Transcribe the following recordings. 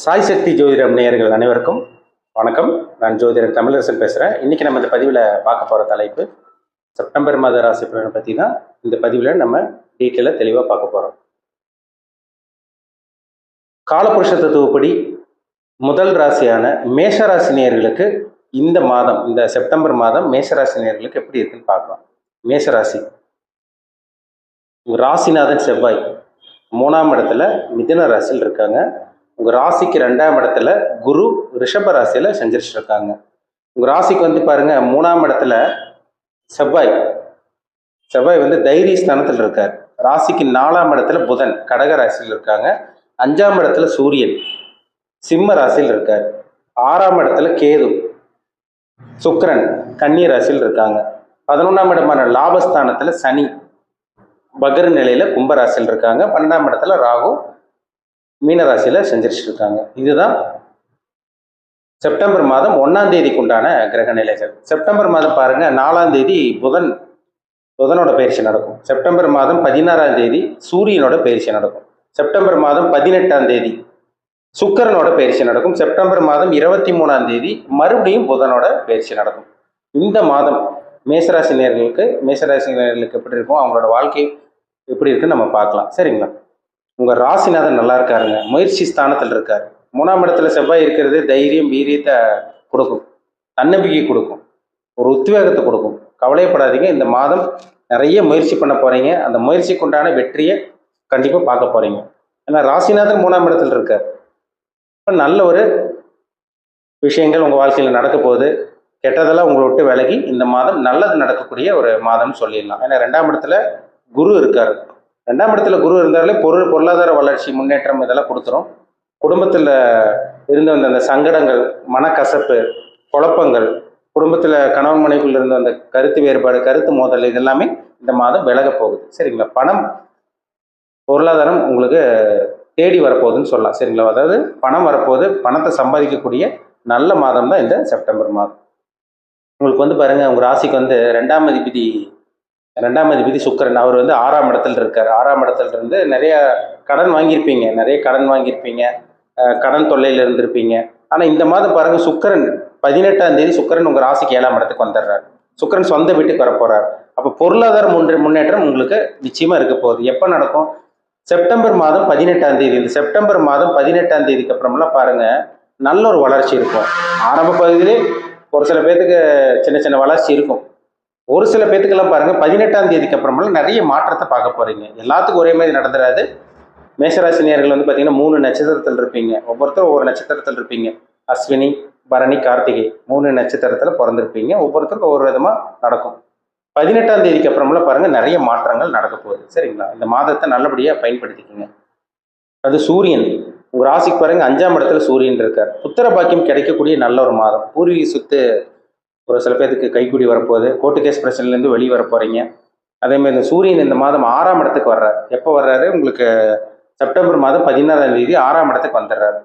சாய் சக்தி ஜோதிடம் நேயர்கள் அனைவருக்கும் வணக்கம். நான் ஜோதிடர் தமிழரசன் பேசுகிறேன் இன்றைக்கி நம்ம இந்த பதிவில் பார்க்க போகிற தலைப்பு செப்டம்பர் மாத ராசி பலனை பற்றி தான் இந்த பதிவில் நம்ம டீட்டெயிலாக தெளிவாக பார்க்க போகிறோம் காலபுருஷ தத்துவப்படி முதல் ராசியான மேஷ ராசி நேயர்களுக்கு இந்த மாதம் இந்த செப்டம்பர் மாதம் மேஷ ராசி நேயர்களுக்கு எப்படி இருக்குன்னு பார்க்கலாம். மேஷ ராசி ராசிநாதன் செவ்வாய் மூணாம் இடத்துல மிதன ராசியில் இருக்காங்க. உங்கள் ராசிக்கு ரெண்டாம் இடத்துல குரு ரிஷப ராசியில் செஞ்சிருச்சிருக்காங்க. உங்கள் ராசிக்கு வந்து பாருங்கள் மூணாம் இடத்துல செவ்வாய். செவ்வாய் வந்து தைரிய ஸ்தானத்தில் இருக்கார். ராசிக்கு நாலாம் இடத்துல புதன் கடக ராசியில் இருக்காங்க. அஞ்சாம் இடத்துல சூரியன் சிம்ம ராசியில் இருக்கார். ஆறாம் இடத்துல கேது சுக்கரன் கன்னி ராசியில் இருக்காங்க. பதினொன்றாம் இடமான லாபஸ்தானத்தில் சனி பகர் நிலையில் கும்பராசியில் இருக்காங்க. பன்னெண்டாம் இடத்துல ராகு மீனராசியில் செஞ்சிருச்சு இருக்காங்க இதுதான் செப்டம்பர் மாதம் ஒன்றாம் தேதிக்கு உண்டான கிரக நிலைகள். செப்டம்பர் மாதம் பாருங்க நாலாம் தேதி புதன் புதனோட பயிற்சி நடக்கும். செப்டம்பர் மாதம் பதினாறாம் தேதி சூரியனோட பயிற்சி நடக்கும். செப்டம்பர் மாதம் பதினெட்டாம் தேதி சுக்கரனோட பயிற்சி நடக்கும். செப்டம்பர் மாதம் இருபத்தி மூணாம் தேதி மறுபடியும் புதனோட பயிற்சி நடக்கும். இந்த மாதம் மேசராசி நேர்களுக்கு மேசராசி நேர்களுக்கு எப்படி இருக்கும் அவங்களோட வாழ்க்கை எப்படி இருக்குன்னு நம்ம பார்க்கலாம். சரிங்களா? உங்கள் ராசிநாதன் நல்லா இருக்காருங்க. முயற்சி ஸ்தானத்தில் இருக்கார். மூணாம் இடத்துல செவ்வாய் இருக்கிறது தைரியம் வீரியத்தை கொடுக்கும். தன்னம்பிக்கை கொடுக்கும். ஒரு உத்வேகத்தை கொடுக்கும். கவலையப்படாதீங்க. இந்த மாதம் நிறைய முயற்சி பண்ண போகிறீங்க அந்த முயற்சிக்கு உண்டான வெற்றியை கண்டிப்பாக பார்க்க போகிறீங்க ஏன்னா ராசிநாதன் மூணாம் இடத்துல இருக்கார். இப்போ நல்ல ஒரு விஷயங்கள் உங்கள் வாழ்க்கையில் நடக்க போகுது. கெட்டதெல்லாம் உங்களை விட்டு விலகி இந்த மாதம் நல்லது நடக்கக்கூடிய ஒரு மாதம்னு சொல்லிடலாம். ஏன்னா ரெண்டாம் இடத்துல குரு இருக்கார். ரெண்டாம் இடத்துல குரு இருந்தாலே பொருள் பொருளாதார வளர்ச்சி முன்னேற்றம் இதெல்லாம் கொடுத்துரும். குடும்பத்தில் இருந்து வந்த அந்த சங்கடங்கள் மனக்கசப்பு குழப்பங்கள் குடும்பத்தில் கணவன் மனைவிக்குள்ள இருந்த அந்த கருத்து வேறுபாடு கருத்து மோதல் இதெல்லாமே இந்த மாதம் விலக போகுது. சரிங்களா? பணம் பொருளாதாரம் உங்களுக்கு தேடி வரப்போகுதுன்னு சொல்லலாம். சரிங்களா? அதாவது பணம் வரப்போகுது பணத்தை சம்பாதிக்கக்கூடிய நல்ல மாதம் தான் இந்த செப்டம்பர் மாதம். உங்களுக்கு வந்து பாருங்கள் உங்கள் ராசிக்கு வந்து ரெண்டாம் அதிபதி ரெண்டாம் அதிபதி சுக்கரன் அவர் வந்து ஆறாம் இடத்துல இருக்கார். ஆறாம் இடத்துல இருந்து நிறைய கடன் வாங்கியிருப்பீங்க. நிறைய கடன் வாங்கியிருப்பீங்க. கடன் தொல்லையில் இருந்திருப்பீங்க. ஆனால் இந்த மாதம் பாருங்க சுக்கிரன் பதினெட்டாம் தேதி சுக்கரன் உங்கள் ராசிக்கு ஏழாம் இடத்துக்கு வந்துடுறார். சுக்கரன் சொந்த வீட்டுக்கு வர போறார் அப்போ பொருளாதார முன்னே முன்னேற்றம் உங்களுக்கு நிச்சயமாக இருக்க போகுது. எப்போ நடக்கும்? செப்டம்பர் மாதம் பதினெட்டாம் தேதி. இந்த செப்டம்பர் மாதம் பதினெட்டாம் தேதிக்கு அப்புறமெல்லாம் பாருங்க நல்ல ஒரு வளர்ச்சி இருக்கும். ஆரம்ப பகுதியிலே ஒரு சில பேர்த்துக்கு சின்ன சின்ன வளர்ச்சி இருக்கும். ஒரு சில பேத்துக்கெல்லாம் பாருங்கள் பதினெட்டாம் தேதிக்கு அப்புறமெல்லாம் நிறைய மாற்றத்தை பார்க்க போகிறீங்க எல்லாத்துக்கும் ஒரே மாதிரி நடந்துடாது மேஷராசினியர்கள் வந்து பார்த்தீங்கன்னா மூணு நட்சத்திரத்தில் இருப்பீங்க. ஒவ்வொருத்தரும் ஒவ்வொரு நட்சத்திரத்தில் இருப்பீங்க. அஸ்வினி பரணி கார்த்திகை மூணு நட்சத்திரத்தில் பிறந்திருப்பீங்க. ஒவ்வொருத்தருக்கும் ஒவ்வொரு விதமாக நடக்கும். பதினெட்டாம் தேதிக்கு அப்புறமெல்லாம் பாருங்கள் நிறைய மாற்றங்கள் நடக்க போகுது. சரிங்களா? இந்த மாதத்தை நல்லபடியாக பயன்படுத்திக்கோங்க. அது சூரியன். உங்கள் ராசிக்கு பாருங்கள் அஞ்சாம் இடத்துல சூரியன் இருக்கார். புத்திர பாக்கியம் கிடைக்கக்கூடிய நல்ல ஒரு மாதம். பூர்வீக சொத்து ஒரு சில பேர்த்துக்கு கைக்கூடி வரப்போகுது. கோர்ட்டு கேஸ் பிரச்சனைலேருந்து வெளியே வர போகிறீங்க அதே மாதிரி இந்த சூரியன் இந்த மாதம் ஆறாம் இடத்துக்கு வர்றார். எப்போ வர்றாரு? உங்களுக்கு செப்டம்பர் மாதம் பதினாறாம் தேதி ஆறாம் இடத்துக்கு வந்துடுறாரு.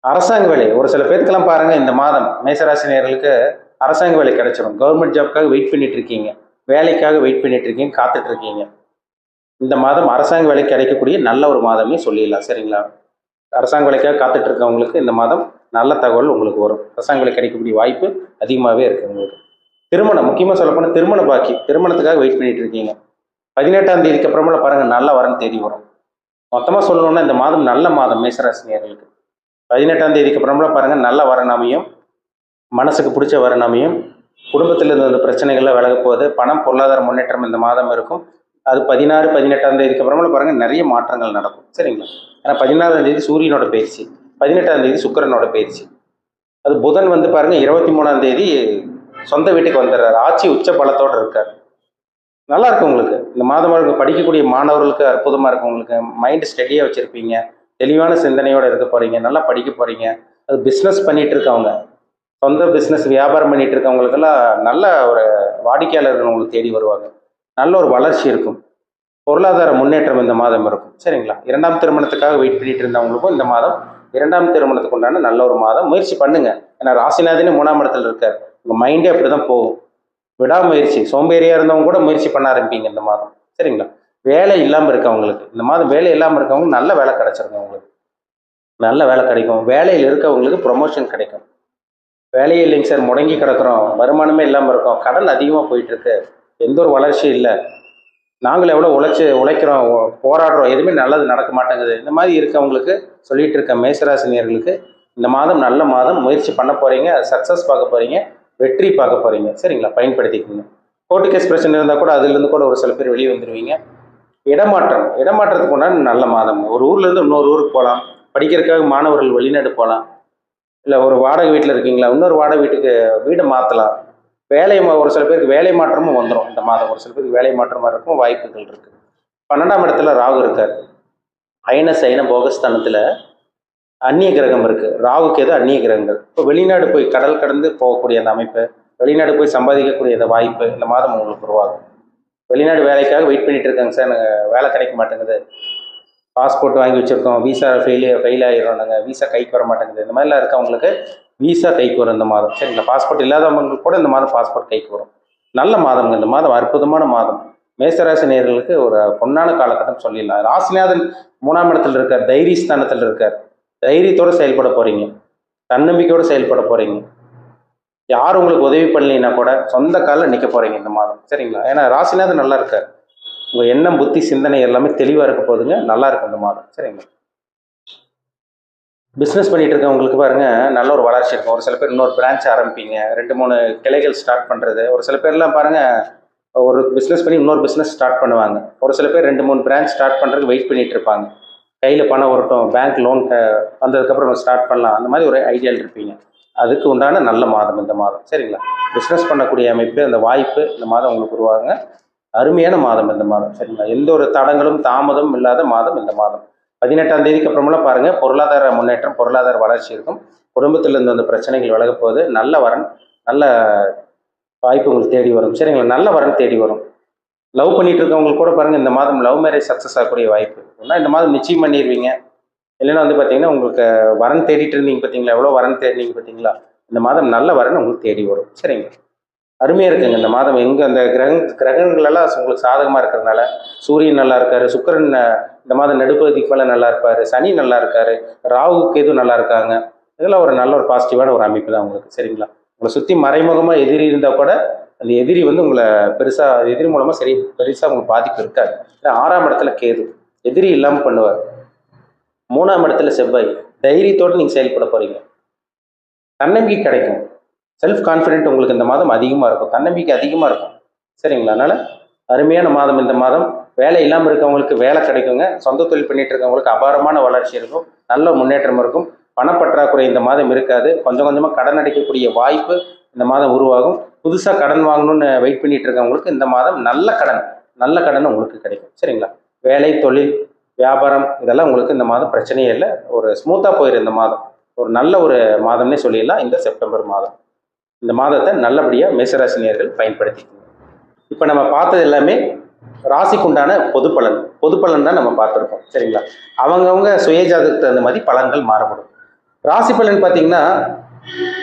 அரசாங்க வேலை. ஒரு சில பேர்த்துக்கெல்லாம் பாருங்கள் இந்த மாதம் மேசராசினியர்களுக்கு அரசாங்க வேலை கிடைச்சிடும் கவர்மெண்ட் ஜாப்க்காக வெயிட் பண்ணிட்டு இருக்கீங்க. வேலைக்காக வெயிட் பண்ணிட்டு இருக்கீங்க காத்துட்டு இருக்கீங்க. இந்த மாதம் அரசாங்க வேலை கிடைக்கக்கூடிய நல்ல ஒரு மாதமே சொல்லிடலாம். சரிங்களா? அரசாங்க வேலைக்காக காத்துட்டு இருக்கவங்களுக்கு இந்த மாதம் நல்ல தகவல் உங்களுக்கு வரும். அரசாங்க வேலை கிடைக்கக்கூடிய வாய்ப்பு அதிகமாகவே இருக்கு உங்களுக்கு. திருமணம் முக்கியமாக சொல்லப்போனால் திருமண பாக்கி திருமணத்துக்காக வெயிட் பண்ணிட்டு இருக்கீங்க பதினெட்டாம் தேதிக்கு அப்புறமா பாருங்க நல்ல வரன் தேடி வரும். மொத்தமாக சொல்லணும்னா இந்த மாதம் நல்ல மாதம் மேசராசினியர்களுக்கு. பதினெட்டாம் தேதிக்கு அப்புறமா பாருங்க நல்ல வரன் அமையும். மனசுக்கு பிடிச்ச வரன் அமையும். குடும்பத்தில் இருந்த பிரச்சனைகள்லாம் விலக போகுது. பணம் பொருளாதார முன்னேற்றம் இந்த மாதம் இருக்கும். அது பதினாறு பதினெட்டாம் தேதிக்கு அப்புறமா பாருங்கள் நிறைய மாற்றங்கள் நடக்கும். சரிங்களா? ஏன்னா பதினாறாம் தேதி சூரியனோட பயிற்சி பதினெட்டாம் தேதி சுக்கிரனோட பயிற்சி. அது புதன் வந்து பாருங்கள் இருபத்தி மூணாம் தேதி சொந்த வீட்டுக்கு வந்துடுறாரு. ஆட்சி உச்ச பலத்தோடு இருக்கார். நல்லா இருக்கும் உங்களுக்கு. இந்த மாதம் படிக்கக்கூடிய மாணவர்களுக்கு அற்புதமாக இருக்கும் உங்களுக்கு. மைண்ட் ஸ்டெடியாக வச்சுருப்பீங்க. தெளிவான சிந்தனையோடு இருக்க போகிறீங்க நல்லா படிக்க போகிறீங்க அது பிஸ்னஸ் பண்ணிகிட்டு இருக்கவங்க சொந்த பிஸ்னஸ் வியாபாரம் பண்ணிகிட்டு இருக்கவங்களுக்கெல்லாம் நல்ல ஒரு வாடிக்கையாளர்கள் உங்களுக்கு தேடி வருவாங்க. நல்ல ஒரு வளர்ச்சி இருக்கும். பொருளாதார முன்னேற்றம் இந்த மாதம் இருக்கும். சரிங்களா? இரண்டாம் திருமணத்துக்காக வெயிட் பண்ணிட்டு இருந்தவங்களுக்கும் இந்த மாதம் இரண்டாம் திருமணத்துக்கு உண்டான நல்ல ஒரு மாதம். முயற்சி பண்ணுங்க. ஏன்னா ராசிநாதனே மூணாம் இடத்துல இருக்கார். உங்க மைண்டே அப்படிதான் போகும். விடாமுயற்சி. சோம்பேறியா இருந்தவங்க கூட முயற்சி பண்ண ஆரம்பிப்பீங்க இந்த மாதம். சரிங்களா? வேலை இல்லாமல் இருக்கவங்களுக்கு. இந்த மாதம் வேலை இல்லாமல் இருக்கவங்க நல்ல வேலை கிடைச்சிருங்க உங்களுக்கு. நல்ல வேலை கிடைக்கும். வேலையில் இருக்கவங்களுக்கு ப்ரொமோஷன் கிடைக்கும். வேலையே இல்லைங்க சார். முடங்கி கிடக்குறோம். வருமானமே இல்லாமல் இருக்கோம். கடன் அதிகமாக போயிட்டு இருக்கு. எந்த ஒரு வளர்ச்சியும் இல்லை. நாங்களும் எவ்வளோ உழைச்சி உழைக்கிறோம் போராடுறோம் எதுவுமே நல்லது நடக்க மாட்டேங்குது. இந்த மாதிரி இருக்கவங்களுக்கு சொல்லிட்டு இருக்க மேசராசினியர்களுக்கு இந்த மாதம் நல்ல மாதம் முயற்சி பண்ண போகிறீங்க சக்ஸஸ் பார்க்க போகிறீங்க வெற்றி பார்க்க போகிறீங்க சரிங்களா? பயன்படுத்திக்கோங்க. கோர்ட்டு கேஸ் பிரச்சனை இருந்தால் கூட அதுலேருந்து கூட ஒரு சில பேர் வெளியே வந்துடுவீங்க இடமாற்றம். இடமாற்றத்துக்கு உண்டான நல்ல மாதம். ஒரு ஊர்லேருந்து இன்னொரு ஊருக்கு போகலாம். படிக்கிறதுக்காக மாணவர்கள் வெளிநாடு போகலாம். இல்லை ஒரு வாடகை வீட்டில் இருக்கீங்களா? இன்னொரு வாடகை வீட்டுக்கு வீடை மாற்றலாம் வேலை ஒரு சில பேருக்கு வேலை மாற்றமும் வந்துடும் இந்த மாதம். ஒரு சில பேருக்கு வேலை மாற்றமாக இருக்கும் வாய்ப்புகள் இருக்குது பன்னெண்டாம் இடத்துல ராகு இருக்கார். அயன சைன போகஸ்தானத்தில் அந்நிய கிரகம் இருக்குது ராகுக்கு எது அந்நிய கிரகங்கள்? இப்போ வெளிநாடு போய் கடல் கடந்து போகக்கூடிய அந்த அமைப்பு வெளிநாடு போய் சம்பாதிக்கக்கூடிய அந்த வாய்ப்பு இந்த மாதம் உங்களுக்கு உருவாகும். வெளிநாடு வேலைக்காக வெயிட் பண்ணிட்டு இருக்காங்க சார் எனக்கு வேலை கிடைக்க மாட்டேங்குது. பாஸ்போர்ட் வாங்கி வச்சுருக்கோம். விசா ஃபெயில் ஃபெயில் ஆகிடும் நாங்கள் விசா கைக்கு வர மாட்டேங்குது. இந்த மாதிரிலாம் இருக்கவங்களுக்கு விசா கைக்கு வரும் இந்த மாதம். சரிங்களா பாஸ்போர்ட் இல்லாதவங்களுக்கு கூட இந்த மாதம் பாஸ்போர்ட் கைக்கு வரும். நல்ல மாதம்ங்க இந்த மாதம் அற்புதமான மாதம். மேசராசி நேர்களுக்கு ஒரு பொன்னான காலகட்டம் சொல்லிடலாம். ராசிநாதன் மூணாம் இடத்துல இருக்கார் தைரிய ஸ்தானத்தில் இருக்கார். தைரியத்தோட செயல்பட போகிறீங்க தன்னம்பிக்கையோடு செயல்பட போகிறீங்க யார் உங்களுக்கு உதவி பண்ணலைன்னா கூட சொந்த காலில் நிற்க போகிறீங்க இந்த மாதம். சரிங்களா? ஏன்னா ராசிநாதன் நல்லா இருக்கார். உங்கள் எண்ணம் புத்தி சிந்தனை எல்லாமே தெளிவாக இருக்க போதுங்க நல்லா இருக்கும் இந்த மாதம். சரிங்களா? பிஸ்னஸ் பண்ணிட்டு இருக்கவங்களுக்கு பாருங்கள் நல்ல ஒரு வளர்ச்சி இருக்கும். ஒரு சில பேர் இன்னொரு பிரான்ச் ஆரம்பிப்பீங்க. ரெண்டு மூணு கிளைகள் ஸ்டார்ட் பண்ணுறது ஒரு சில பேர்லாம் பாருங்க ஒரு பிஸ்னஸ் பண்ணி இன்னொரு பிஸ்னஸ் ஸ்டார்ட் பண்ணுவாங்க. ஒரு சில பேர் ரெண்டு மூணு பிரான்ச் ஸ்டார்ட் பண்ணுறதுக்கு வெயிட் பண்ணிகிட்டு இருப்பாங்க. கையில் பணம் வரட்டும் பேங்க் லோன் வந்ததுக்கப்புறம் ஸ்டார்ட் பண்ணலாம். அந்த மாதிரி ஒரு ஐடியாவில் இருப்பீங்க. அதுக்கு உண்டான நல்ல மாதம் இந்த மாதம். சரிங்களா? பிஸ்னஸ் பண்ணக்கூடிய அமைப்பு அந்த வாய்ப்பு இந்த மாதம் உங்களுக்கு உருவாங்க அருமையான மாதம் இந்த மாதம். சரிங்களா? எந்த ஒரு தடங்களும் தாமதமும் இல்லாத மாதம் இந்த மாதம். பதினெட்டாம் தேதிக்கு அப்புறமெல்லாம் பாருங்க. பொருளாதார முன்னேற்றம் பொருளாதார வளர்ச்சி இருக்கும். குடும்பத்தில் இருந்து அந்த பிரச்சனைகள் விலக போகுது. நல்ல வரன் நல்ல வாய்ப்பு உங்களுக்கு தேடி வரும். சரிங்களா? நல்ல வரன் தேடி வரும். லவ் பண்ணிட்டு இருக்கவங்களுக்கு கூட பாருங்க. இந்த மாதம் லவ் மேரேஜ் சக்ஸஸ் ஆகக்கூடிய வாய்ப்பு ஒன்றா இந்த மாதம் நிச்சயம் பண்ணிடுவீங்க இல்லைன்னா வந்து பார்த்தீங்கன்னா உங்களுக்கு வரன் தேடிட்டு இருந்தீங்க பார்த்தீங்களா எவ்வளோ வரன் தேடினீங்க பார்த்தீங்களா இந்த மாதம் நல்ல வரன் உங்களுக்கு தேடி வரும். சரிங்க அருமையாக இருக்குங்க. இந்த மாதம் எங்கே அந்த கிரக கிரகங்களெல்லாம் உங்களுக்கு சாதகமாக இருக்கிறதுனால சூரியன் நல்லா இருக்காரு சுக்கிரன் இந்த மாதம் நடுப்பகுதிக்கு மேலே நல்லா இருப்பார் சனி நல்லா இருக்காரு ராகு கேது நல்லா இருக்காங்க. இதெல்லாம் ஒரு நல்ல ஒரு பாசிட்டிவான ஒரு அமைப்பு தான் உங்களுக்கு. சரிங்களா? உங்களை சுற்றி மறைமுகமாக எதிரி இருந்தால் கூட அந்த எதிரி வந்து உங்களை பெருசாக எதிரி மூலமாக சரி பெருசாக உங்களுக்கு பாதிப்பு இருக்காது. இல்லை ஆறாம் இடத்துல கேது எதிரி இல்லாமல் பண்ணுவார். மூணாம் இடத்துல செவ்வாய் தைரியத்தோடு நீங்கள் செயல்பட போகிறீங்க தன்னம்பிக்கை கிடைக்கும். செல்ஃப் கான்ஃபிடென்ட் உங்களுக்கு இந்த மாதம் அதிகமாக இருக்கும். தன்னம்பிக்கை அதிகமாக இருக்கும். சரிங்களா? அதனால் அருமையான மாதம் இந்த மாதம். வேலை இல்லாமல் இருக்கவங்களுக்கு வேலை கிடைக்குங்க. சொந்த தொழில் பண்ணிட்டு இருக்கவங்களுக்கு அபாரமான வளர்ச்சி இருக்கும். நல்ல முன்னேற்றம் இருக்கும். பணப்பற்றாக்குறை இந்த மாதம் இருக்காது. கொஞ்சம் கொஞ்சமாக கடன் அடைக்கக்கூடிய வாய்ப்பு இந்த மாதம் உருவாகும். புதுசாக கடன் வாங்கணும்னு வெயிட் பண்ணிட்டு இருக்கவங்களுக்கு இந்த மாதம் நல்ல கடன் நல்ல கடன் உங்களுக்கு கிடைக்கும். சரிங்களா? வேலை தொழில் வியாபாரம் இதெல்லாம் உங்களுக்கு இந்த மாதம் பிரச்சனையே இல்லை. ஒரு ஸ்மூத்தாக போயிடும் இந்த மாதம். ஒரு நல்ல ஒரு மாதம்னே சொல்லிடலாம். இந்த செப்டம்பர் மாதம். இந்த மாதத்தை நல்லபடியாக மேசராசினியர்கள் பயன்படுத்திக்கணும் இப்போ நம்ம பார்த்தது எல்லாமே ராசிக்குண்டான பொது பலன் பொது பலன் தான் நம்ம பார்த்துருக்கோம். சரிங்களா? அவங்கவுங்க சுயஜாதகத்துக்கு தகுந்த மாதிரி பலன்கள் மாறுபடும் ராசி பலன் பார்த்தீங்கன்னா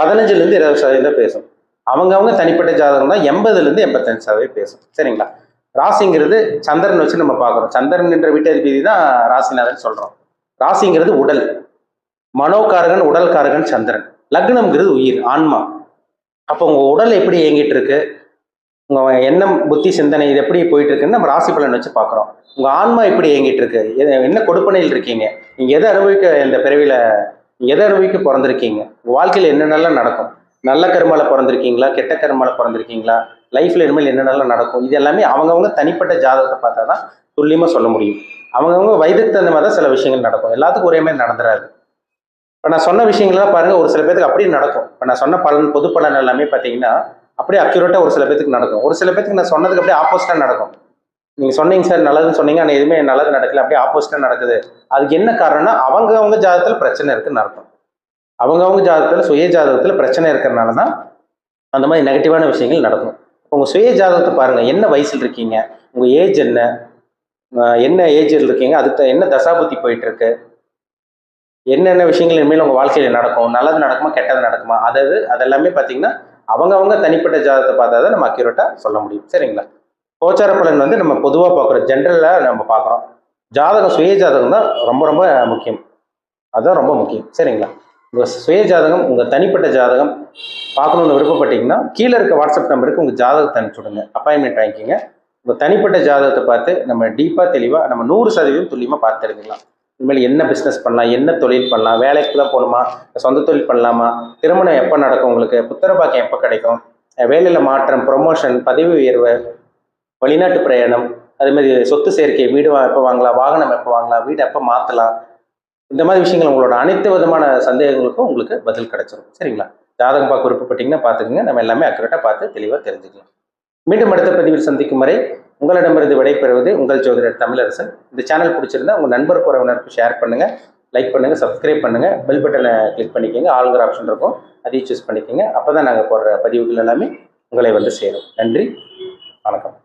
பதினஞ்சுலேருந்து இருபது சதவீதம் பேசும். அவங்கவுங்க தனிப்பட்ட ஜாதகம் தான் எண்பதுலேருந்து எண்பத்தஞ்சு சதவீதம் பேசும். சரிங்களா? ராசிங்கிறது சந்திரன் வச்சு நம்ம பார்க்குறோம். சந்திரன் என்ற வீட்டதிபதி தான் ராசிநாதன் சொல்கிறோம் ராசிங்கிறது உடல். மனோகாரகன் உடல்காரகன் சந்திரன். லக்னம்ங்கிறது உயிர் ஆன்மா. அப்போ உங்கள் உடல் எப்படி இயங்கிட்டு இருக்கு உங்கள் எண்ணம் புத்தி சிந்தனை இது எப்படி போயிட்டு இருக்குன்னு நம்ம ராசி பலன் வச்சு பார்க்குறோம் உங்கள் ஆன்மா எப்படி இயங்கிட்டு இருக்கு என்ன கொடுப்பனையில் இருக்கீங்க? நீங்கள் எதை அனுபவிக்க இந்த பிறவியில் எதை அனுபவிக்க பிறந்திருக்கீங்க? உங்கள் வாழ்க்கையில் என்னென்னலாம் நடக்கும்? நல்ல கருமால பிறந்திருக்கீங்களா? கெட்ட கருமால பிறந்திருக்கீங்களா? லைஃப்பில் இனிமேல் என்னென்னலாம் நடக்கும்? இது எல்லாமே அவங்கவுங்க தனிப்பட்ட ஜாதகத்தை பார்த்தா தான் துல்லியமாக சொல்ல முடியும். அவங்கவுங்க வயதுக்கு தகுந்த மாதிரி தான் சில விஷயங்கள் நடக்கும். எல்லாத்துக்கும் ஒரே மாதிரி நடந்துடாது இப்போ நான் சொன்ன விஷயங்கள்லாம் பாருங்கள் ஒரு சில பேருக்கு அப்படியே நடக்கும். இப்போ நான் சொன்ன பலன் பொது பலன் எல்லாமே பார்த்தீங்கன்னா அப்படியே அக்யூரேட்டாக ஒரு சில பேத்துக்கு நடக்கும். ஒரு சில பேத்துக்கு நான் சொன்னதுக்கு அப்படியே ஆப்போசிட்டாக நடக்கும். நீங்கள் சொன்னீங்க சார் நல்லதுன்னு சொன்னீங்க ஆனால் எதுவுமே நல்லது நடக்கல அப்படியே ஆப்போசிட்டாக நடக்குது. அதுக்கு என்ன காரணம்னா அவங்க அவங்க ஜாதகத்தில் பிரச்சனை இருக்குன்னு அர்த்தம். அவங்க ஜாதகத்தில் சுய ஜாதகத்தில் பிரச்சனை இருக்கிறனால தான் அந்த மாதிரி நெகட்டிவான விஷயங்கள் நடக்கும். உங்கள் சுய ஜாதகத்தை பாருங்கள் என்ன வயசில் இருக்கீங்க? உங்கள் ஏஜ் என்ன? என்ன ஏஜில் இருக்கீங்க? அதுக்கு என்ன தசாபுத்தி போயிட்டு இருக்கு? என்னென்ன விஷயங்கள் இனிமேல் உங்கள் வாழ்க்கையில் நடக்கும் நல்லது நடக்குமா கெட்டது நடக்குமா அதாவது அதெல்லாமே பார்த்தீங்கன்னா அவங்கவங்க தனிப்பட்ட ஜாதகத்தை பார்த்தா தான் நம்ம அக்யூரேட்டாக சொல்ல முடியும். சரிங்களா? கோச்சார பலன் வந்து நம்ம பொதுவாக பார்க்குறோம். ஜென்ரலாக நம்ம பார்க்குறோம். ஜாதகம் சுய ஜாதகம் தான் ரொம்ப ரொம்ப முக்கியம். அதுதான் ரொம்ப முக்கியம். சரிங்களா? உங்கள் சுய ஜாதகம் உங்கள் தனிப்பட்ட ஜாதகம் பார்க்கணுன்னு விருப்பப்பட்டீங்கன்னா கீழே இருக்க வாட்ஸ்அப் நம்பருக்கு உங்கள் ஜாதகத்தை அனுப்பிச்சி விடுங்க. அப்பாயின்மெண்ட் வாங்கிக்கிங்க. உங்கள் தனிப்பட்ட ஜாதகத்தை பார்த்து நம்ம டீப்பாக தெளிவாக நம்ம நூறு சதவீதம் துல்லியமாக பார்த்து எடுக்கலாம் இனிமேல் என்ன பிஸ்னஸ் பண்ணலாம் என்ன தொழில் பண்ணலாம் வேலைக்கு தான் போகணுமா சொந்த தொழில் பண்ணலாமா திருமணம் எப்போ நடக்கும் உங்களுக்கு புத்திர பாக்கியம் எப்போ கிடைக்கும் வேலையில் மாற்றம் ப்ரொமோஷன் பதவி உயர்வு வெளிநாட்டு பிரயாணம் அதே மாதிரி சொத்து சேர்க்கை வீடு வா- எப்போ வாங்கலாம் வாகனம் எப்போ வாங்கலாம் வீடு எப்போ மாற்றலாம் இந்த மாதிரி விஷயங்கள் உங்களோட அனைத்து விதமான சந்தேகங்களுக்கும் உங்களுக்கு பதில் கிடைச்சிரும். சரிங்களா? ஜாதகம் பார்க்க விருப்பப்பட்டீங்கன்னா பார்த்துக்கோங்க. நம்ம எல்லாமே அக்கரெக்டாக பார்த்து தெளிவாக தெரிஞ்சுக்கலாம். மீண்டும் அடுத்த பதிவில் சந்திக்கும் வரை உங்களிடமிருந்து விடைபெறுவது உங்கள் ஜோதிடர் தமிழரசன். இந்த சேனல் பிடிச்சிருந்தா உங்கள் நண்பர் உறவினருக்கு ஷேர் பண்ணுங்கள் லைக் பண்ணுங்கள் சப்ஸ்கிரைப் பண்ணுங்கள் பெல் பட்டனை கிளிக் பண்ணிக்கோங்க. ஆளுங்கிற ஆப்ஷன் இருக்கும். அதையும் சூஸ் பண்ணிக்கோங்க. அப்போ தான் நாங்கள் போடுற பதிவுகள் எல்லாமே உங்களை வந்து சேரும். நன்றி. வணக்கம்.